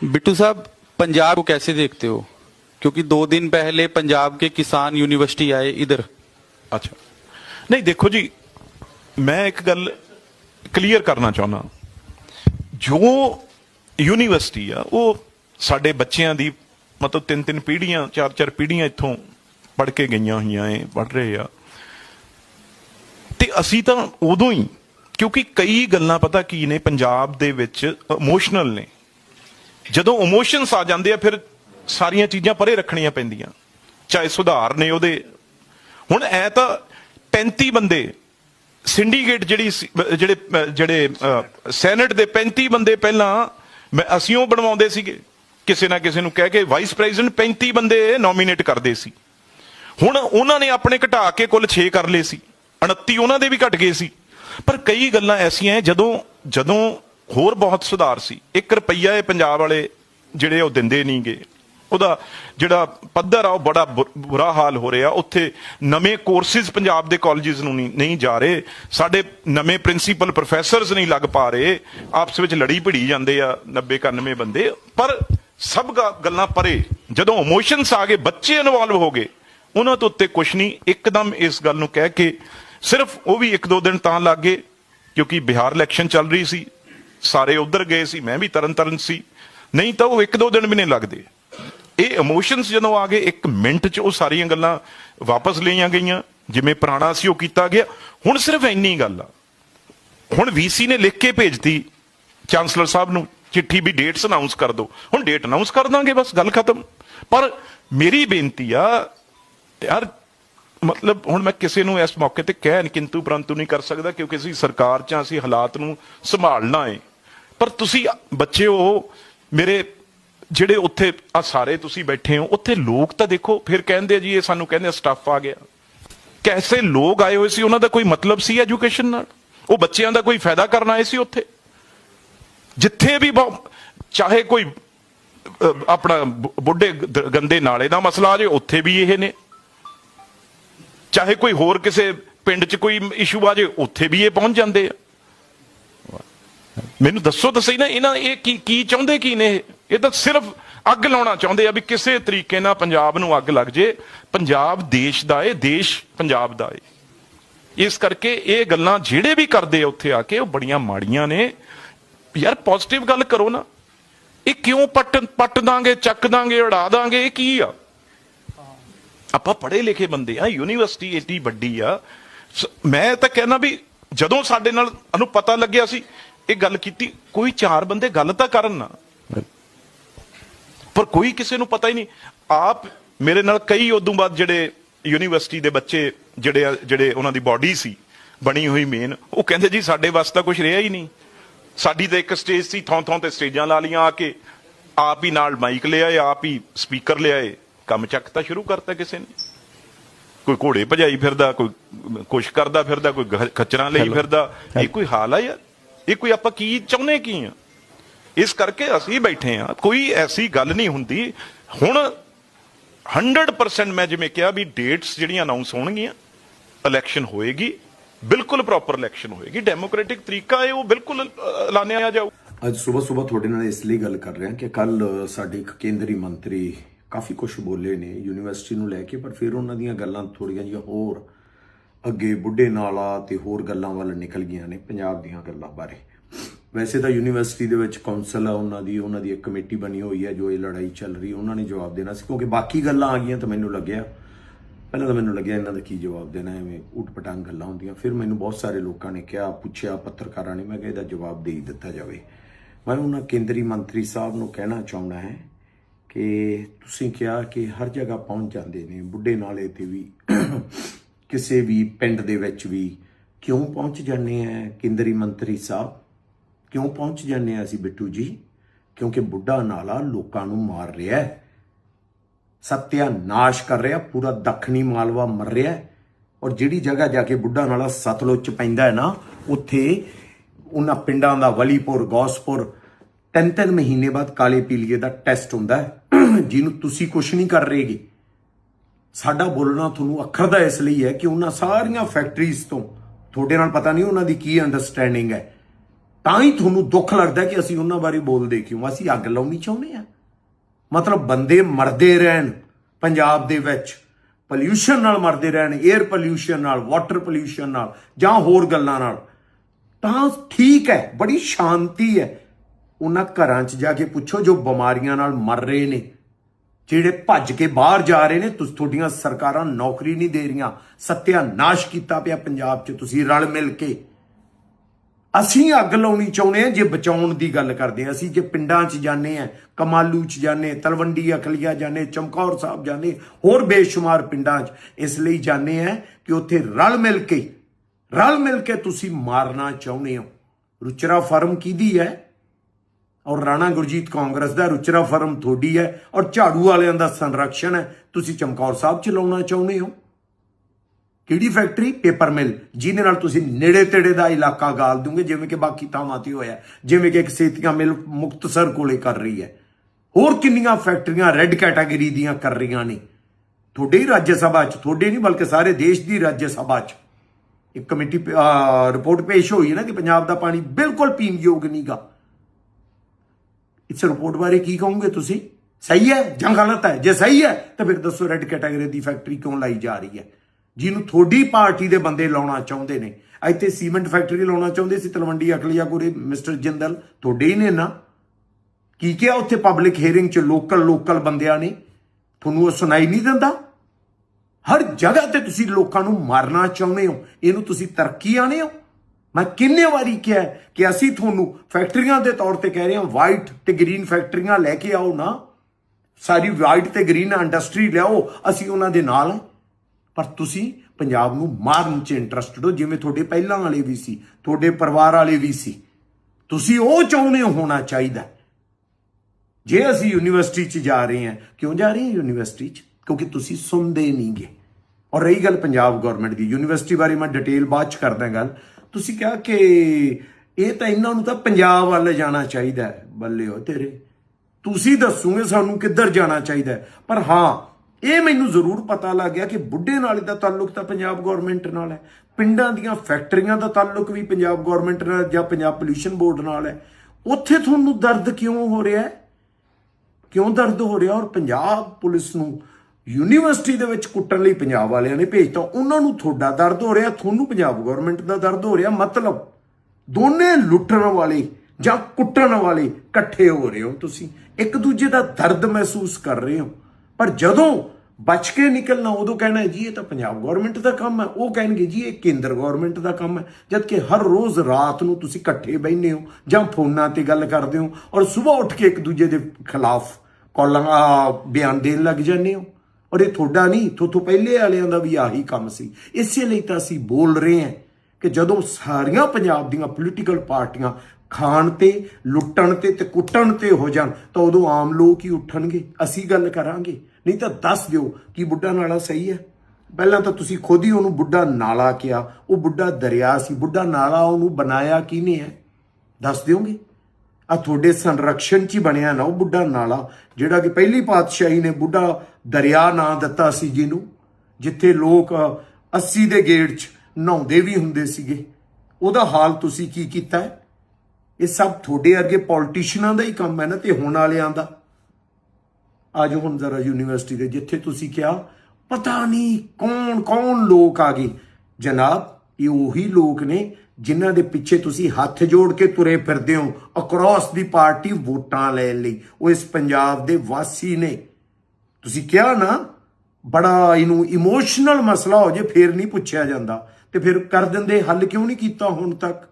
बिट्टू साहब पंजाब को कैसे देखते हो क्योंकि दो दिन पहले पंजाब के किसान यूनिवर्सिटी आए इधर ਅੱਛਾ ਨਹੀਂ ਦੇਖੋ ਜੀ ਮੈਂ ਇੱਕ ਗੱਲ ਕਲੀਅਰ ਕਰਨਾ ਚਾਹੁੰਦਾ ਜੋ ਯੂਨੀਵਰਸਿਟੀ ਆ ਉਹ ਸਾਡੇ ਬੱਚਿਆਂ ਦੀ ਮਤਲਬ ਤਿੰਨ ਤਿੰਨ ਪੀੜ੍ਹੀਆਂ ਚਾਰ ਚਾਰ ਪੀੜ੍ਹੀਆਂ ਇੱਥੋਂ ਪੜ੍ਹ ਕੇ ਗਈਆਂ ਹੋਈਆਂ ਏ ਪੜ੍ਹ ਰਹੇ ਆ ਤੇ ਅਸੀਂ ਤਾਂ ਉਦੋਂ ਹੀ ਕਿਉਂਕਿ ਕਈ ਗੱਲਾਂ ਪਤਾ ਕੀ ਨੇ ਪੰਜਾਬ ਦੇ ਵਿੱਚ ਇਮੋਸ਼ਨਲ ਨੇ ਜਦੋਂ ਇਮੋਸ਼ਨਸ ਆ ਜਾਂਦੇ ਆ ਫਿਰ ਸਾਰੀਆਂ ਚੀਜ਼ਾਂ ਪਰੇ ਰੱਖਣੀਆਂ ਪੈਂਦੀਆਂ। ਚਾਹੇ ਸੁਧਾਰ ਨੇ ਉਹਦੇ। ਹੁਣ ਐ ਤਾਂ 35 ਬੰਦੇ ਸਿੰਡੀਕੇਟ ਜਿਹੜੀ ਜਿਹੜੇ ਜਿਹੜੇ ਅਹ, ਸੈਨੇਟ ਦੇ 35 ਬੰਦੇ ਪਹਿਲਾਂ ਮੈਂ ਅਸੀਂ ਉਹ ਬਣਵਾਉਂਦੇ ਸੀਗੇ। ਕਿਸੇ ਨਾ ਕਿਸੇ ਨੂੰ ਕਹਿ ਕੇ ਵਾਈਸ ਪ੍ਰੈਜ਼ੀਡੈਂਟ 35 ਬੰਦੇ ਨੋਮੀਨੇਟ ਕਰਦੇ ਸੀ। ਹੁਣ ਉਹਨਾਂ ਨੇ ਆਪਣੇ ਘਟਾ ਕੇ ਕੁੱਲ 6 ਕਰ ਲਏ ਸੀ। 29 ਉਹਨਾਂ ਦੇ ਵੀ ਘਟ ਗਏ ਸੀ। ਪਰ ਕਈ ਗੱਲਾਂ ਐਸੀਆਂ ਜਦੋਂ ਜਦੋਂ ਹੋਰ ਬਹੁਤ ਸੁਧਾਰ ਸੀ। 1 ਰੁਪਈਆ ਇਹ ਪੰਜਾਬ ਵਾਲੇ ਜਿਹੜੇ ਉਹ ਦਿੰਦੇ ਨਹੀਂਗੇ ਉਹਦਾ ਜਿਹੜਾ ਪੱਧਰ ਆ, ਉਹ ਬੜਾ ਬੁ- ਬੁਰਾ ਹਾਲ ਹੋ ਰਿਹਾ। ਉੱਥੇ ਨਵੇਂ ਕੋਰਸਿਸ ਪੰਜਾਬ ਦੇ ਕਾਲਜਿਸ ਨੂੰ ਨਹੀਂ ਨਹੀਂ ਜਾ ਰਹੇ। ਸਾਡੇ ਨਵੇਂ ਪ੍ਰਿੰਸੀਪਲ ਪ੍ਰੋਫੈਸਰਸ ਨਹੀਂ ਲੱਗ ਪਾ ਰਹੇ। ਆਪਸ ਵਿੱਚ ਲੜੀ ਭਿੜੀ ਜਾਂਦੇ ਆ 90 91 ਬੰਦੇ। ਪਰ ਸਭ ਗ- ਗੱਲਾਂ ਪਰੇ। ਜਦੋਂ ਇਮੋਸ਼ਨਸ ਆ ਗਏ, ਬੱਚੇ ਇਨਵੋਲਵ ਹੋ ਗਏ। ਉਹਨਾਂ ਤੋਂ ਉੱਤੇ ਕੁਛ ਨਹੀਂ। ਇੱਕਦਮ ਇਸ ਗੱਲ ਨੂੰ ਕਹਿ ਕੇ ਸਿਰਫ ਉਹ ਵੀ ਇੱਕ ਦੋ ਦਿਨ ਤਾਂ ਲੱਗ ਗਏ, ਕਿਉਂਕਿ ਬਿਹਾਰ ਇਲੈਕਸ਼ਨ ਚੱਲ ਰਹੀ ਸੀ। ਸਾਰੇ ਉਧਰ ਗਏ ਸੀ, ਮੈਂ ਵੀ ਤਰਨ ਤਾਰਨ ਸੀ। ਨਹੀਂ ਤਾਂ ਉਹ ਇੱਕ ਦੋ ਦਿਨ ਵੀ ਨਹੀਂ ਲੱਗਦੇ। ਇਹ ਇਮੋਸ਼ਨਸ ਜਦੋਂ ਆ ਗਏ, ਇੱਕ ਮਿੰਟ 'ਚ ਉਹ ਸਾਰੀਆਂ ਗੱਲਾਂ ਵਾਪਸ ਲਈਆਂ ਗਈਆਂ। ਜਿਵੇਂ ਪੁਰਾਣਾ ਸੀ, ਉਹ ਕੀਤਾ ਗਿਆ। ਹੁਣ ਸਿਰਫ ਇੰਨੀ ਗੱਲ ਆ। ਹੁਣ ਵੀਸੀ ਨੇ ਲਿਖ ਕੇ ਭੇਜਤੀ ਚਾਂਸਲਰ ਸਾਹਿਬ ਨੂੰ, ਚਿੱਠੀ ਵੀ ਡੇਟਸ ਅਨਾਉਂਸ ਕਰ ਦਿਓ ਹੁਣ ਡੇਟ ਅਨਾਉਂਸ ਕਰ ਦਾਂਗੇ, ਬਸ ਗੱਲ ਖਤਮ। ਪਰ ਮੇਰੀ ਬੇਨਤੀ ਆ, ਯਾਰ ਮਤਲਬ ਹੁਣ ਮੈਂ ਕਿਸੇ ਨੂੰ ਇਸ ਮੌਕੇ ਤੇ ਕਹਿ ਨਹੀਂ ਕਿੰਤੂ ਪਰੰਤੂ ਨਹੀਂ ਕਰ ਸਕਦਾ, ਕਿਉਂਕਿ ਅਸੀਂ ਸਰਕਾਰ ਚ ਅਸੀਂ ਹਾਲਾਤ ਨੂੰ ਸੰਭਾਲਣਾ ਹੈ ਪਰ ਤੁਸੀਂ ਬੱਚਿਓ ਮੇਰੇ ਜਿਹੜੇ ਉੱਥੇ ਆ ਸਾਰੇ ਤੁਸੀਂ ਬੈਠੇ ਹੋ, ਉੱਥੇ ਲੋਕ ਤਾਂ ਦੇਖੋ, ਫਿਰ ਕਹਿੰਦੇ ਜੀ, ਇਹ ਸਾਨੂੰ ਕਹਿੰਦੇ ਸਟਾਫ ਆ ਗਿਆ। ਕੈਸੇ ਲੋਕ ਆਏ ਹੋਏ ਸੀ, ਉਹਨਾਂ ਦਾ ਕੋਈ ਮਤਲਬ ਸੀ ਐਜੂਕੇਸ਼ਨ ਨਾਲ? ਉਹ ਬੱਚਿਆਂ ਦਾ ਕੋਈ ਫਾਇਦਾ ਕਰਨ ਆਏ ਸੀ ਉੱਥੇ? ਜਿੱਥੇ ਵੀ ਬਹੁ- ਚਾਹੇ ਕੋਈ ਆਪਣਾ ਬੁ- ਬੁੱਢੇ ਗ- ਗੰਦੇ ਨਾਲੇ ਦਾ ਮਸਲਾ ਆ ਜੇ, ਉੱਥੇ ਵੀ ਇਹ ਨੇ। ਚਾਹੇ ਕੋਈ ਹੋਰ ਕਿਸੇ ਪਿੰਡ 'ਚ ਕੋਈ ਇਸ਼ੂ ਆ ਜੇ, ਉੱਥੇ ਵੀ ਇਹ ਪਹੁੰਚ ਜਾਂਦੇ ਆ। ਮੈਨੂੰ ਦੱਸੋ ਤਾਂ ਸਹੀ ਨਾ, ਇਹਨਾਂ ਇਹ ਕੀ ਕੀ ਚਾਹੁੰਦੇ, ਕੀ ਨੇ ਇਹ? ਤਾਂ ਸਿਰਫ ਅੱਗ ਲਾਉਣਾ ਚਾਹੁੰਦੇ ਆ ਵੀ ਕਿਸੇ ਤਰੀਕੇ ਨਾਲ ਪੰਜਾਬ ਨੂੰ ਅੱਗ ਲੱਗ ਜੇ। ਪੰਜਾਬ ਦੇਸ਼ ਦਾ ਏ, ਦੇਸ਼ ਪੰਜਾਬ ਦਾ ਏ। ਇਸ ਕਰਕੇ ਇਹ ਗੱਲਾਂ ਜਿਹੜੇ ਵੀ ਕਰਦੇ ਆ ਉੱਥੇ ਆ ਕੇ, ਉਹ ਬੜੀਆਂ ਮਾੜੀਆਂ ਨੇ। ਯਾਰ ਪੋਜ਼ਿਟਿਵ ਗੱਲ ਕਰੋ ਨਾ। ਇਹ ਕਿਉਂ ਪੱਟ ਪੱਟ ਦਾਂਗੇ, ਚੱਕ ਦਾਂਗੇ, ਉਡਾ ਦਾਂਗੇ, ਇਹ ਕੀ ਆ? ਆਪਾਂ ਪੜ੍ਹੇ ਲਿਖੇ ਬੰਦੇ ਆ, ਯੂਨੀਵਰਸਿਟੀ ਏਡੀ ਵੱਡੀ ਆ। ਸ- ਮੈਂ ਤਾਂ ਕਹਿੰਦਾ ਵੀ ਜਦੋਂ ਸਾਡੇ ਨਾਲ ਸਾਨੂੰ ਪਤਾ ਲੱਗਿਆ ਸੀ, ਇਹ ਗੱਲ ਕੀਤੀ, ਕੋਈ ਚਾਰ ਬੰਦੇ ਗੱਲ ਤਾਂ ਕਰਨ ਨਾ। ਪਰ ਕੋਈ ਕਿਸੇ ਨੂੰ ਪਤਾ ਹੀ ਨਹੀਂ। ਆਪ ਮੇਰੇ ਨਾਲ ਕਈ ਉਦੋਂ ਬਾਅਦ ਜਿਹੜੇ ਯੂਨੀਵਰਸਿਟੀ ਦੇ ਬੱਚੇ ਜਿਹੜੇ ਆ- ਜਿਹੜੇ ਉਹਨਾਂ ਦੀ ਬਾਡੀ ਸੀ, ਬਣੀ ਹੋਈ ਮੇਨ ਉਹ ਕਹਿੰਦੇ ਜੀ ਸਾਡੇ ਵਾਸਤੇ ਤਾਂ ਕੁਝ ਰਿਹਾ ਹੀ ਨਹੀਂ। ਸਾਡੀ ਤਾਂ ਇੱਕ ਸਟੇਜ ਸੀ ਥਾਂ ਥਾਂ ਤੇ ਸਟੇਜਾਂ ਲਾ ਲੀਆਂ ਆ ਕੇ, ਆਪ ਹੀ ਨਾਲ ਮਾਈਕ ਲਿਆਏ, ਆਪ ਹੀ ਸਪੀਕਰ ਲਿਆਏ। ਕੰਮ ਚੱਕ ਤਾਂ ਸ਼ੁਰੂ ਕਰਤਾ ਕਿਸੇ ਨੇ। ਕੋਈ ਘੋੜੇ ਭਜਾਈ ਫਿਰਦਾ ਕੋਈ ਕੁਛ ਕਰਦਾ ਫਿਰਦਾ ਕੋਈ ਖੱਚਰਾਂ ਲਈ ਫਿਰਦਾ। ਇਹ ਕੋਈ ਹਾਲ ਆ ਯਾਰ? ਇਹ ਕੋਈ ਆਪਾਂ ਕੀ ਚਾਹੁੰਦੇ ਕੀ ਆ? ਇਸ ਕਰਕੇ ਅਸੀਂ ਬੈਠੇ ਆ। ਕੋਈ ਐਸੀ ਗੱਲ ਨਹੀਂ ਹੁੰਦੀ। ਹੁਣ 100% ਮੈਂ ਜਿਵੇਂ ਕਿਹਾ ਵੀ ਡੇਟਸ ਜਿਹੜੀਆਂ ਅਨਾਉਂਸ ਹੋਣਗੀਆਂ ਇਲੈਕਸ਼ਨ ਹੋਏਗੀ ਬਿਲਕੁਲ ਪ੍ਰੋਪਰ ਇਲੈਕਸ਼ਨ ਹੋਏਗੀ। ਡੈਮੋਕ੍ਰੈਟਿਕ ਤਰੀਕਾ ਹੈ ਉਹ ਬਿਲਕੁਲ ਐਲਾਨਿਆ ਜਾਊ। ਅੱਜ ਸਵੇਰ ਸਵੇਰ ਤੁਹਾਡੇ ਨਾਲ ਇਸ ਲਈ ਗੱਲ ਕਰ ਰਹੇ ਕਿ ਕੱਲ ਸਾਡੇ ਇੱਕ ਕੇਂਦਰੀ ਮੰਤਰੀ ਕਾਫੀ ਕੁਝ ਬੋਲੇ ਨੇ ਯੂਨੀਵਰਸਿਟੀ ਨੂੰ ਲੈ ਕੇ, ਪਰ ਫਿਰ ਉਹਨਾਂ ਦੀਆਂ ਗੱਲਾਂ ਥੋੜੀਆਂ ਜਿਹੀਆਂ ਹੋਰ ਅੱਗੇ ਬੁੱਢੇ ਨਾਲਾ ਤੇ ਹੋਰ ਗੱਲਾਂ ਵੱਲ ਨਿਕਲ ਗਈਆਂ ਨੇ ਪੰਜਾਬ ਦੀਆਂ ਗੱਲਾਂ ਬਾਰੇ। ਵੈਸੇ ਤਾਂ ਯੂਨੀਵਰਸਿਟੀ ਦੇ ਵਿੱਚ ਕੌਂਸਲ ਆ ਉਹਨਾਂ ਦੀ ਉਹਨਾਂ ਦੀ ਇੱਕ ਕਮੇਟੀ ਬਣੀ ਹੋਈ ਹੈ ਜੋ ਇਹ ਲੜਾਈ ਚੱਲ ਰਹੀ, ਉਹਨਾਂ ਨੇ ਜਵਾਬ ਦੇਣਾ ਸੀ, ਕਿਉਂਕਿ ਬਾਕੀ ਗੱਲਾਂ ਆ ਗਈਆਂ ਤਾਂ ਮੈਨੂੰ ਲੱਗਿਆ, ਪਹਿਲਾਂ ਤਾਂ ਮੈਨੂੰ ਲੱਗਿਆ ਇਹਨਾਂ ਦਾ ਕੀ ਜਵਾਬ ਦੇਣਾ, ਐਵੇਂ ਉਟਪਟਾਂਗ ਗੱਲਾਂ ਹੁੰਦੀਆਂ। ਫਿਰ ਮੈਨੂੰ ਬਹੁਤ ਸਾਰੇ ਲੋਕਾਂ ਨੇ ਕਿਹਾ, ਪੁੱਛਿਆ, ਪੱਤਰਕਾਰਾਂ ਨੇ, ਮੈਂ ਕਿਹਾ ਇਹਦਾ ਜਵਾਬ ਦੇ ਹੀ ਦਿੱਤਾ ਜਾਵੇ। ਮੈਂ ਉਹਨਾਂ ਕੇਂਦਰੀ ਮੰਤਰੀ ਸਾਹਿਬ ਨੂੰ ਕਹਿਣਾ ਚਾਹੁੰਦਾ ਹੈ ਕਿ ਤੁਸੀਂ ਕਿਹਾ ਕਿ ਹਰ ਜਗ੍ਹਾ ਪਹੁੰਚ ਜਾਂਦੇ ਨੇ, ਬੁੱਢੇ ਨਾਲੇ ਤੇ ਵੀ, ਕਿਸੇ ਵੀ ਪਿੰਡ ਦੇ ਵਿੱਚ ਵੀ। ਕਿਉਂ ਪਹੁੰਚ ਜਾਂਦੇ ਆ ਕੇਂਦਰੀ ਮੰਤਰੀ ਸਾਹਿਬ? ਕਿਉਂ ਪਹੁੰਚ ਜਾਂਦੇ ਆ ਅਸੀਂ ਬਿੱਟੂ ਜੀ? ਕਿਉਂਕਿ ਬੁੱਢਾ ਨਾਲਾ ਲੋਕਾਂ ਨੂੰ ਮਾਰ ਰਿਹਾ ਹੈ। ਸਤਿਆਨਾਸ਼ ਕਰ ਰਿਹਾ, ਪੂਰਾ ਦੱਖਣੀ ਮਾਲਵਾ ਮਰ ਰਿਹਾ ਹੈ। ਔਰ ਜਿਹੜੀ ਜਗ੍ਹਾ ਜਾ ਕੇ ਬੁੱਢਾ ਨਾਲਾ ਸਤਲੁਜ ਚ ਪੈਂਦਾ ਹੈ ਨਾ, ਉੱਥੇ ਉਹਨਾਂ ਪਿੰਡਾਂ ਦਾ ਵਲੀਪੁਰ, ਗੌਸਪੁਰ ਤਿੰਨ ਤਿੰਨ ਮਹੀਨੇ ਬਾਅਦ ਕਾਲੇ ਪੀਲੀਏ ਦਾ ਟੈਸਟ ਹੁੰਦਾ ਜਿਹਨੂੰ ਤੁਸੀਂ ਕੁਝ ਨਹੀਂ ਕਰ ਰਹੇਗੇ ਸਾਡਾ ਬੋਲਣਾ ਤੁਹਾਨੂੰ ਅੱਖਰ ਦਾ ਇਸ ਲਈ ਹੈ ਕਿ ਉਹਨਾਂ ਸਾਰੀਆਂ ਫੈਕਟਰੀਜ਼ ਤੋਂ, ਤੁਹਾਡੇ ਨਾਲ ਪਤਾ ਨਹੀਂ ਉਹਨਾਂ ਦੀ ਕੀ ਅੰਡਰਸਟੈਂਡਿੰਗ ਹੈ। ਤਾਂ ਹੀ ਤੁਹਾਨੂੰ ਦੁੱਖ ਲੱਗਦਾ ਕਿ ਅਸੀਂ ਉਹਨਾਂ ਬਾਰੇ ਬੋਲਦੇ ਕਿਉਂ? ਅਸੀਂ ਅੱਗ ਲਾਉਣੀ ਚਾਹੁੰਦੇ ਆ ਮਤਲਬ ਬੰਦੇ ਮਰਦੇ ਰਹਿਣ, ਪੰਜਾਬ ਦੇ ਵਿੱਚ ਪੋਲਿਊਸ਼ਨ ਨਾਲ ਮਰਦੇ ਰਹਿਣ 에ਅਰ ਪੋਲਿਊਸ਼ਨ ਨਾਲ ਵਾਟਰ ਪੋਲਿਊਸ਼ਨ ਨਾਲ ਜਾਂ ਹੋਰ ਗੱਲਾਂ ਨਾਲ। ਤਾਂ ਠੀਕ ਹੈ, ਬੜੀ ਸ਼ਾਂਤੀ ਹੈ। ਉਹਨਾਂ ਘਰਾਂ 'ਚ ਜਾ ਕੇ ਪੁੱਛੋ ਜੋ ਬਿਮਾਰੀਆਂ ਨਾਲ ਮਰ ਰਹੇ ਨੇ, ਜਿਹੜੇ ਭੱਜ ਕੇ ਬਾਹਰ ਜਾ ਰਹੇ ਨੇ, ਤੁਸ, ਤੁਹਾਡੀਆਂ ਸਰਕਾਰਾਂ ਨੌਕਰੀ ਨਹੀਂ ਦੇ ਰਹੀਆਂ ਸਤਿਆਨਾਸ਼ ਕੀਤਾ ਪਿਆ ਪੰਜਾਬ 'ਚ ਤੁਸੀਂ ਰਲ ਮਿਲ ਕੇ। ਅਸੀਂ ਅੱਗ ਲਾਉਣੀ ਚਾਹੁੰਦੇ ਆ ਜੇ ਬਚਾਉਣ ਦੀ ਗੱਲ ਕਰਦੇ ਆ ਅਸੀਂ ਜੇ ਪਿੰਡਾਂ 'ਚ ਜਾਂਦੇ ਆ ਕਮਾਲੂ 'ਚ ਜਾਂਦੇ ਤਲਵੰਡੀ, ਅਖਲੀਆ ਜਾਂਦੇ ਚਮਕੌਰ ਸਾਹਿਬ ਜਾਂਦੇ ਹੋਰ ਬੇਸ਼ੁਮਾਰ ਪਿੰਡਾਂ 'ਚ, ਇਸ ਲਈ ਜਾਂਦੇ ਆ ਕਿ ਉੱਥੇ ਰਲ ਮਿਲ ਕੇ, ਰਲ ਮਿਲ ਕੇ ਤੁਸੀਂ ਮਾਰਨਾ ਚਾਹੁੰਦੇ ਹੋ। ਰੁਚਰਾ ਫਰਮ ਕਿਹਦੀ ਹੈ? ਔਰ ਰਾਣਾ ਗੁਰਜੀਤ ਕਾਂਗਰਸ ਦਾ ਰੁਚਰਾ ਫਰਮ ਤੁਹਾਡੀ ਹੈ ਔਰ ਝਾੜੂ ਵਾਲਿਆਂ ਦਾ ਸੰਰਕਸ਼ਣ ਹੈ। ਤੁਸੀਂ ਚਮਕੌਰ ਸਾਹਿਬ ਚ ਲਾਉਣਾ ਚਾਹੁੰਦੇ ਹੋ? ਕਿਹੜੀ ਫੈਕਟਰੀ ਪੇਪਰ ਮਿਲ ਜਿਹਦੇ ਨਾਲ ਤੁਸੀਂ ਨੇੜੇ ਤੇੜੇ ਦਾ ਇਲਾਕਾ ਗਾਲ ਦੋਗੇ ਜਿਵੇਂ ਕਿ ਬਾਕੀ ਥਾਵਾਂ ਤੇ ਹੋਇਆ ਜਿਵੇਂ ਕਿ ਇੱਕ ਸੇਤੀਆਂ ਮਿਲ ਮੁਕਤਸਰ ਕੋਲੇ ਕਰ ਰਹੀ ਹੈ। ਹੋਰ ਕਿੰਨੀਆਂ ਫੈਕਟਰੀਆਂ ਰੈੱਡ ਕੈਟਾਗਰੀ ਦੀਆਂ ਕਰ ਰਹੀਆਂ ਨੇ? ਤੁਹਾਡੇ ਹੀ ਰਾਜ ਸਭਾ ਚ ਤੁਹਾਡੇ ਨਹੀਂ, ਬਲਕਿ ਸਾਰੇ ਦੇਸ਼ ਦੀ ਰਾਜ ਸਭਾ ਚ। ਇੱਕ ਕਮੇਟੀ ਰਿਪੋਰਟ ਪੇਸ਼ ਹੋਈ ਹੈ ਨਾ ਕਿ ਪੰਜਾਬ ਦਾ ਪਾਣੀ ਬਿਲਕੁਲ ਪੀਣ ਯੋਗ ਨਹੀਂਗਾ ਇਸ ਰਿਪੋਰਟ ਬਾਰੇ ਕੀ ਕਹੋਗੇ ਤੁਸੀਂ? ਸਹੀ ਹੈ? ਜਾਂ ਗਲਤ ਹੈ? ਜੇ ਸਹੀ ਹੈ, ਤਾਂ ਫਿਰ ਦੱਸੋ ਰੈੱਡ ਕੈਟਾਗਰੀ ਦੀ ਫੈਕਟਰੀ ਕਿਉਂ ਲਾਈ ਜਾ ਰਹੀ ਹੈ? ਜਿਹਨੂੰ ਤੁਹਾਡੀ ਪਾਰਟੀ ਦੇ ਬੰਦੇ ਲਾਉਣਾ ਚਾਹੁੰਦੇ ਨੇ। ਇੱਥੇ ਸੀਮੈਂਟ ਫੈਕਟਰੀ ਲਾਉਣਾ ਚਾਹੁੰਦੇ ਸੀ, ਤਲਵੰਡੀ ਅਕਲੀਆ ਕੋਰੇ ਮਿਸਟਰ ਜਿੰਦਲ, ਤੁਹਾਡੇ ਹੀ ਨੇ ਨਾ। ਕੀ ਕਿਹਾ ਉੱਥੇ ਪਬਲਿਕ ਹੀਅਰਿੰਗ 'ਚ ਲੋਕਲ ਲੋਕਲ ਬੰਦਿਆਂ ਨੇ? ਤੁਹਾਨੂੰ ਉਹ ਸੁਣਾਈ ਨਹੀਂ ਦਿੰਦਾ? ਹਰ ਜਗ੍ਹਾ ਤੇ ਤੁਸੀਂ ਲੋਕਾਂ ਨੂੰ ਮਾਰਨਾ ਚਾਹੁੰਦੇ ਹੋ। ਇਹਨੂੰ ਤੁਸੀਂ ਤਰੱਕੀ ਆਣੇ ਹੋ? ਮੈਂ ਕਿੰਨੇ ਵਾਰੀ ਕਿਹਾ ਕਿ ਅਸੀਂ ਤੁਹਾਨੂੰ ਫੈਕਟਰੀਆਂ ਦੇ ਤੌਰ ਤੇ ਕਹਿ ਰਹੇ ਹਾਂ ਵਾਈਟ ਤੇ ਗ੍ਰੀਨ ਫੈਕਟਰੀਆਂ ਲੈ ਕੇ ਆਓ ਨਾ। ਸਾਰੀ ਵਾਈਟ ਤੇ ਗ੍ਰੀਨ ਇੰਡਸਟਰੀ ਲਿਆਓ, ਅਸੀਂ ਉਹਨਾਂ ਦੇ ਨਾਲ ਪਰ ਤੁਸੀਂ ਪੰਜਾਬ ਨੂੰ ਮਾਰਨ 'ਚ ਇੰਟਰਸਟਡ ਹੋ ਜਿਵੇਂ ਤੁਹਾਡੇ ਪਹਿਲਾਂ ਵਾਲੇ ਵੀ ਸੀ, ਤੁਹਾਡੇ ਪਰਿਵਾਰ ਵਾਲੇ ਵੀ ਸੀ। ਤੁਸੀਂ ਉਹ ਚਾਹੁੰਦੇ ਹੋਣਾ ਚਾਹੀਦਾ ਜੇ ਅਸੀਂ ਯੂਨੀਵਰਸਿਟੀ 'ਚ ਜਾ ਰਹੇ ਹਾਂ, ਕਿਉਂ ਜਾ ਰਹੇ ਹਾਂ ਯੂਨੀਵਰਸਿਟੀ 'ਚ? ਕਿਉਂਕਿ ਤੁਸੀਂ ਸੁਣਦੇ ਨਹੀਂਗੇ। ਔਰ ਰਹੀ ਗੱਲ ਪੰਜਾਬ ਗਵਰਨਮੈਂਟ ਦੀ ਯੂਨੀਵਰਸਿਟੀ ਬਾਰੇ ਮੈਂ ਡਿਟੇਲ ਬਾਅਦ 'ਚ ਕਰਦਾ ਗੱਲ। ਤੁਸੀਂ ਕਿਹਾ ਕਿ ਇਹ ਤਾਂ ਇਹਨਾਂ ਨੂੰ ਤਾਂ ਪੰਜਾਬ ਵੱਲ ਜਾਣਾ ਚਾਹੀਦਾ ਬੱਲੇ ਹੋ ਤੇਰੇ। ਤੁਸੀਂ ਦੱਸੋਗੇ ਸਾਨੂੰ ਕਿੱਧਰ ਜਾਣਾ ਚਾਹੀਦਾ ਪਰ ਹਾਂ, ਇਹ ਮੈਨੂੰ ਜ਼ਰੂਰ ਪਤਾ ਲੱਗ ਗਿਆ ਕਿ ਬੁੱਢੇ ਨਾਲੇ ਦਾ ਤਾਲੁਕ ਤਾਂ ਪੰਜਾਬ ਗਵਰਨਮੈਂਟ ਨਾਲ ਹੈ। ਪਿੰਡਾਂ ਦੀਆਂ ਫੈਕਟਰੀਆਂ ਦਾ ਤਾਲੁਕ ਵੀ ਪੰਜਾਬ ਗਵਰਨਮੈਂਟ ਨਾਲ ਜਾਂ ਪੰਜਾਬ ਪੋਲਿਊਸ਼ਨ ਬੋਰਡ ਨਾਲ ਹੈ। ਉੱਥੇ ਤੁਹਾਨੂੰ ਦਰਦ ਕਿਉਂ ਹੋ ਰਿਹਾ ਹੈ? ਕਿਉਂ ਦਰਦ ਹੋ ਰਿਹਾ ਔਰ ਪੰਜਾਬ ਪੁਲਿਸ ਨੂੰ ਯੂਨੀਵਰਸਿਟੀ ਦੇ ਵਿੱਚ ਕੁੱਟਣ ਲਈ ਪੰਜਾਬ ਵਾਲਿਆਂ ਨੇ ਭੇਜਤਾ ਉਹਨਾਂ ਨੂੰ ਤੁਹਾਡਾ ਦਰਦ ਹੋ ਰਿਹਾ, ਤੁਹਾਨੂੰ ਪੰਜਾਬ ਗਵਰਨਮੈਂਟ ਦਾ ਦਰਦ ਹੋ ਰਿਹਾ। ਮਤਲਬ ਦੋਨੇ ਲੁੱਟਣ ਵਾਲੇ ਜਾਂ ਕੁੱਟਣ ਵਾਲੇ ਇਕੱਠੇ ਹੋ ਰਹੇ ਹੋ ਤੁਸੀਂ। ਇੱਕ ਦੂਜੇ ਦਾ ਦਰਦ ਮਹਿਸੂਸ ਕਰ ਰਹੇ ਹੋ। ਪਰ ਜਦੋਂ ਬਚ ਕੇ ਨਿਕਲਣਾ, ਉਦੋਂ ਕਹਿਣਾ ਜੀ, ਇਹ ਤਾਂ ਪੰਜਾਬ ਗਵਰਨਮੈਂਟ ਦਾ ਕੰਮ ਹੈ। ਉਹ ਕਹਿਣਗੇ, ਜੀ, ਇਹ ਕੇਂਦਰ ਗਵਰਨਮੈਂਟ ਦਾ ਕੰਮ ਹੈ। ਜਦ ਕਿ ਹਰ ਰੋਜ਼ ਰਾਤ ਨੂੰ ਤੁਸੀਂ ਇਕੱਠੇ ਬੈਠਦੇ ਹੋ ਜਾਂ ਫੋਨਾਂ ਤੇ ਗੱਲ ਕਰਦੇ ਹੋ ਔਰ ਸਵੇਰ ਉੱਠ ਕੇ ਇੱਕ ਦੂਜੇ ਦੇ ਖਿਲਾਫ ਕਾਲਾਂ ਬਿਆਨ ਦੇਣ ਲੱਗ ਜਾਂਦੇ ਹੋ। ਔਰ ਇਹ ਤੁਹਾਡਾ ਨਹੀਂ ਤੁਹਾਡੇ ਪਹਿਲੇ ਵਾਲਿਆਂ ਦਾ ਵੀ ਆਹੀ ਕੰਮ ਸੀ। ਇਸੇ ਲਈ ਤਾਂ ਅਸੀਂ ਬੋਲ ਰਹੇ ਹਾਂ ਕਿ ਜਦੋਂ ਸਾਰੀਆਂ ਪੰਜਾਬ ਦੀਆਂ ਪੋਲੀਟੀਕਲ ਪਾਰਟੀਆਂ ਖਾਣ ਤੇ, ਲੁੱਟਣ ਤੇ ਤੇ ਕੁੱਟਣ ਤੇ ਹੋ ਜਾਣ, ਤਾਂ ਉਦੋਂ ਆਮ ਲੋਕ ਹੀ ਉੱਠਣਗੇ। ਅਸੀਂ ਗੱਲ ਕਰਾਂਗੇ। ਨਹੀਂ ਤਾਂ ਦੱਸ ਦਿਓ ਕਿ ਬੁੱਢਾ ਨਾਲਾ ਸਹੀ ਹੈ। ਪਹਿਲਾਂ ਤਾਂ ਤੁਸੀਂ ਖੁਦ ਹੀ ਉਹਨੂੰ ਬੁੱਢਾ ਨਾਲਾ ਕਿਹਾ। ਉਹ ਬੁੱਢਾ ਦਰਿਆ ਸੀ। ਬੁੱਢਾ ਨਾਲਾ ਉਹਨੂੰ ਬਣਾਇਆ ਕਿਹਨੇ ਹੈ? ਦੱਸ ਦਿਓਗੇ? ਆ ਤੁਹਾਡੇ ਸੰਰਕਸ਼ਣ ਚ ਹੀ ਬਣਿਆ ਨਾ ਉਹ ਬੁੱਢਾ ਨਾਲਾ, ਜਿਹੜਾ ਕਿ ਪਹਿਲੀ ਪਾਤਸ਼ਾਹੀ ਨੇ ਬੁੱਢਾ ਦਰਿਆ ਨਾਂ ਦਿੱਤਾ ਸੀ ਜਿਹਨੂੰ, ਜਿੱਥੇ ਲੋਕ 80 ਦੇ ਗੇੜ ਚ ਨਹਾਉਂਦੇ ਵੀ ਹੁੰਦੇ ਸੀਗੇ। ਉਹਦਾ ਹਾਲ ਤੁਸੀਂ ਕੀ ਕੀਤਾ ਹੈ? ਇਹ ਸਭ ਤੁਹਾਡੇ ਅੱਗੇ ਪੋਲਿਟਿਸ਼ੀਅਨਾਂ ਦਾ ਹੀ ਕੰਮ ਹੈ ਨਾ ਤੇ ਹੋਣ ਵਾਲਿਆਂ ਦਾ। ਅੱਜ ਹੁਣ ਜ਼ਰਾ ਯੂਨੀਵਰਸਿਟੀ ਦੇ, ਜਿੱਥੇ ਤੁਸੀਂ ਕਿਹਾ, ਪਤਾ ਨਹੀਂ ਕੌਣ ਕੌਣ ਲੋਕ ਆ ਗਏ। ਜਨਾਬ, ਇਹ ਉਹੀ ਲੋਕ ਨੇ ਜਿਨ੍ਹਾਂ ਦੇ ਪਿੱਛੇ ਤੁਸੀਂ ਹੱਥ ਜੋੜ ਕੇ ਤੁਰੇ ਫਿਰਦੇ ਹੋ ਅਕ੍ਰੋਸ ਦੀ ਪਾਰਟੀ ਵੋਟਾਂ ਲੈਣ ਲਈ। ਉਹ ਇਸ ਪੰਜਾਬ ਦੇ ਵਾਸੀ ਨੇ। ਤੁਸੀਂ ਕਿਹਾ ਨਾ, ਬੜਾ ਇਹਨੂੰ ਇਮੋਸ਼ਨਲ ਮਸਲਾ ਹੋ ਜੇ, ਫੇਰ ਨਹੀਂ ਪੁੱਛਿਆ ਜਾਂਦਾ। ਤੇ ਫਿਰ ਕਰ ਦਿੰਦੇ, ਹੱਲ ਕਿਉਂ ਨਹੀਂ ਕੀਤਾ ਹੁਣ ਤੱਕ?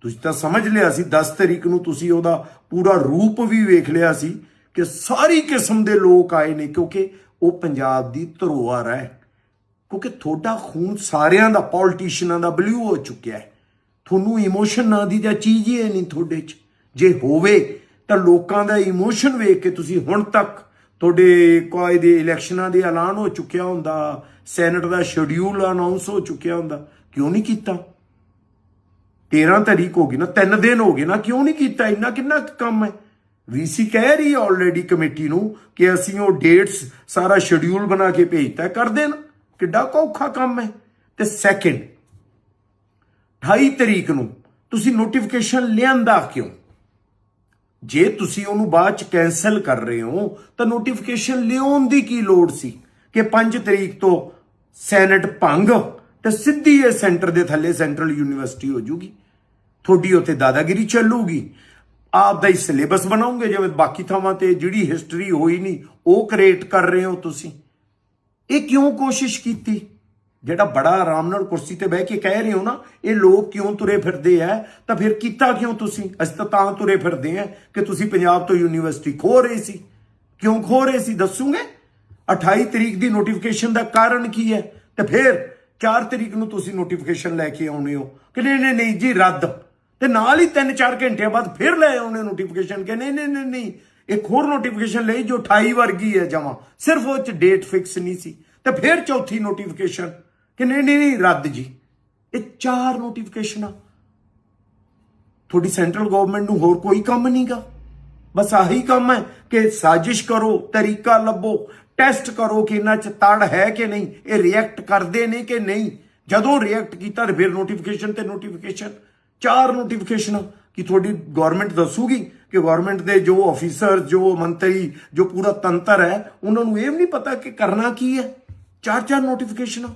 ਤੁਸੀਂ ਤਾਂ ਸਮਝ ਲਿਆ ਸੀ 10 ਤਰੀਕ ਨੂੰ ਤੁਸੀਂ ਉਹਦਾ ਪੂਰਾ ਰੂਪ ਵੀ ਵੇਖ ਲਿਆ ਸੀ ਕਿ ਸਾਰੀ ਕਿਸਮ ਦੇ ਲੋਕ ਆਏ ਨੇ, ਕਿਉਂਕਿ ਉਹ ਪੰਜਾਬ ਦੀ ਧਰੋਹਰ ਹੈ। ਕਿਉਂਕਿ ਤੁਹਾਡਾ ਖੂਨ ਸਾਰਿਆਂ ਦਾ ਪੋਲਿਟਿਸ਼ੀਅਨਾਂ ਦਾ ਬਲੂ ਹੋ ਚੁੱਕਿਆ ਹੈ। ਤੁਹਾਨੂੰ ਇਮੋਸ਼ਨ ਨਾਂ ਦੀ ਤਾਂ ਚੀਜ਼ ਹੀ ਹੈ ਨਹੀਂ ਤੁਹਾਡੇ 'ਚ। ਜੇ ਹੋਵੇ ਤਾਂ ਲੋਕਾਂ ਦਾ ਇਮੋਸ਼ਨ ਵੇਖ ਕੇ ਤੁਸੀਂ ਹੁਣ ਤੱਕ ਤੁਹਾਡੇ ਕੋਈ ਦੇ ਇਲੈਕਸ਼ਨਾਂ ਦੇ ਐਲਾਨ ਹੋ ਚੁੱਕਿਆ ਹੁੰਦਾ ਸੈਨੇਟ ਦਾ ਸ਼ਡਿਊਲ ਅਨਾਉਂਸ ਹੋ ਚੁੱਕਿਆ ਹੁੰਦਾ, ਕਿਉਂ ਨਹੀਂ ਕੀਤਾ? 13 ਤਰੀਕ ਹੋ ਗਈ ਨਾ 3 ਦਿਨ ਹੋ ਗਏ ਨਾ, ਕਿਉਂ ਨਹੀਂ ਕੀਤਾ? ਇੰਨਾ ਕਿੰਨਾ ਕੁ ਕੰਮ ਹੈ? ਵੀਸੀ ਕਹਿ ਰਹੀ ਆਲਰੇਡੀ ਕਮੇਟੀ ਨੂੰ ਕਿ ਅਸੀਂ ਉਹ ਡੇਟਸ ਸਾਰਾ ਸ਼ਡਿਊਲ ਬਣਾ ਕੇ ਭੇਜਤਾ, ਕਰ ਦੇਣ। ਕਿੱਡਾ ਕੁ ਔਖਾ ਕੰਮ ਹੈ। ਤੇ ਸੈਕਿੰਡ 28 ਤਰੀਕ ਨੂੰ ਤੁਸੀਂ ਨੋਟੀਫਿਕੇਸ਼ਨ ਲਿਆਂਦਾ ਕਿਉਂ? ਜੇ ਤੁਸੀਂ ਉਹਨੂੰ ਬਾਅਦ ਚ ਕੈਨਸਲ ਕਰ ਰਹੇ ਹੋ, ਤਾਂ ਨੋਟੀਫਿਕੇਸ਼ਨ ਲਿਆਉਣ ਦੀ ਕੀ ਲੋੜ ਸੀ? ਕਿ 5 ਤਰੀਕ ਤੋਂ ਸੈਨੇਟ ਭੰਗ ਤੇ ਸਿੱਧੀ ਇਹ ਸੈਂਟਰ ਦੇ ਥੱਲੇ ਸੈਂਟਰਲ ਯੂਨੀਵਰਸਿਟੀ ਹੋ ਜੂਗੀ। ਤੁਹਾਡੀ ਉੱਥੇ ਦਾਦਾਗਿਰੀ ਚੱਲੂਗੀ। ਆਪ ਦਾ ਹੀ ਸਿਲੇਬਸ ਬਣਾਉਂਗੇ, ਜਿਵੇਂ ਬਾਕੀ ਥਾਵਾਂ ਤੇ ਜਿਹੜੀ ਹਿਸਟਰੀ ਹੋਈ ਨਹੀਂ, ਉਹ ਕ੍ਰੀਏਟ ਕਰ ਰਹੇ ਹੋ ਤੁਸੀਂ। ਇਹ ਕਿਉਂ ਕੋਸ਼ਿਸ਼ ਕੀਤੀ? ਜਿਹੜਾ ਬੜਾ ਆਰਾਮ ਨਾਲ ਕੁਰਸੀ ਤੇ ਬਹਿ ਕੇ ਕਹਿ ਰਹੇ ਹੋ ਨਾ, ਇਹ ਲੋਕ ਕਿਉਂ ਤੁਰੇ ਫਿਰਦੇ ਆ ਤਾਂ ਫਿਰ ਕੀਤਾ ਕਿਉਂ ਤੁਸੀਂ? ਅਸੀਂ ਤਾਂ ਤਾਂ ਤੁਰੇ ਫਿਰਦੇ ਆ ਕਿ ਤੁਸੀਂ ਪੰਜਾਬ ਤੋਂ ਯੂਨੀਵਰਸਿਟੀ ਖੋ ਰਹੇ ਸੀ। ਕਿਉਂ ਖੋ ਰਹੇ ਸੀ? ਦੱਸੂਗੇ? 28 ਤਰੀਕ ਦੀ ਨੋਟੀਫਿਕੇਸ਼ਨ ਦਾ ਕਾਰਨ ਕੀ ਹੈ ਤੇ ਫਿਰ 4 ਤਰੀਕ ਨੂੰ ਤੁਸੀਂ ਨੋਟੀਫਿਕੇਸ਼ਨ ਲੈ ਕੇ ਆਉਣੇ ਹੋ ਕਿ ਨਹੀਂ ਨਹੀਂ ਨਹੀਂ ਜੀ, ਰੱਦ। ਤੇ ਨਾਲ ਹੀ 3-4 ਘੰਟਿਆਂ ਬਾਅਦ ਫਿਰ ਲੈ ਆਉਣੇ ਨੋਟੀਫਿਕੇਸ਼ਨ ਕਿ ਨਹੀਂ ਨਹੀਂ ਨਹੀਂ ਨਹੀਂ, ਇੱਕ ਹੋਰ ਨੋਟੀਫਿਕੇਸ਼ਨ ਲਈ ਜੋ 28 ਵਰਗੀ ਹੈ ਜਮਾ। ਸਿਰਫ ਉਹ ਚ ਡੇਟ ਫਿਕਸ ਨਹੀਂ ਸੀ। ਤੇ ਫਿਰ ਚੌਥੀ ਨੋਟੀਫਿਕੇਸ਼ਨ ਕਿ ਨਹੀਂ ਨਹੀਂ ਰੱਦ ਜੀ। ਇਹ ਚਾਰ ਨੋਟੀਫਿਕੇਸ਼ਨਾਂ ਤੁਹਾਡੀ ਸੈਂਟਰਲ ਗਵਰਨਮੈਂਟ ਨੂੰ ਹੋਰ ਕੋਈ ਕੰਮ ਨਹੀਂਗਾ। ਬਸ ਆਹੀ ਕੰਮ ਹੈ ਕਿ ਸਾਜ਼ਿਸ਼ ਕਰੋ, ਤਰੀਕਾ ਲੱਭੋ ਟੈਸਟ ਕਰੋ ਕਿ ਇਹਨਾਂ ਚ ਤੜ ਹੈ ਕਿ ਨਹੀਂ, ਇਹ ਰਿਐਕਟ ਕਰਦੇ ਨੇ ਕਿ ਨਹੀਂ। ਜਦੋਂ ਰਿਐਕਟ ਕੀਤਾ ਤੇ ਫਿਰ ਨੋਟੀਫਿਕੇਸ਼ਨ ਤੇ ਨੋਟੀਫਿਕੇਸ਼ਨ ਚਾਰ ਨੋਟੀਫਿਕੇਸ਼ਨ ਕਿ ਤੁਹਾਡੀ ਗਵਰਨਮੈਂਟ ਦੱਸੂਗੀ ਕਿ ਗਵਰਨਮੈਂਟ ਦੇ ਜੋ ਅਫੀਸਰ ਜੋ ਮੰਤਰੀ, ਜੋ ਪੂਰਾ ਤੰਤਰ ਹੈ, ਉਹਨਾਂ ਨੂੰ ਇਹ ਵੀ ਨਹੀਂ ਪਤਾ ਕਿ ਕਰਨਾ ਕੀ ਹੈ। ਚਾਰ ਚਾਰ ਨੋਟੀਫਿਕੇਸ਼ਨਾਂ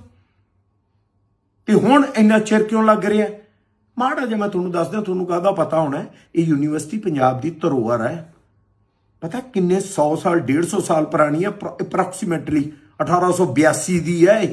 ਤੇ ਹੁਣ ਇੰਨਾ ਚਿਰ ਕਿਉਂ ਲੱਗ ਰਿਹਾ? ਮਾੜਾ ਜਿਹਾ ਮੈਂ ਤੁਹਾਨੂੰ ਦੱਸਦਾ, ਤੁਹਾਨੂੰ ਕਾਹਦਾ ਪਤਾ ਹੋਣਾ ਇਹ ਯੂਨੀਵਰਸਿਟੀ ਪੰਜਾਬ ਦੀ ਧਰੋਹਰ ਹੈ। ਪਤਾ ਕਿੰਨੇ 100 ਸਾਲ 150 ਸਾਲ ਪੁਰਾਣੀ ਹੈ ਅਪਰੋਕਸੀਮੇਟਲੀ 1882 ਦੀ ਹੈ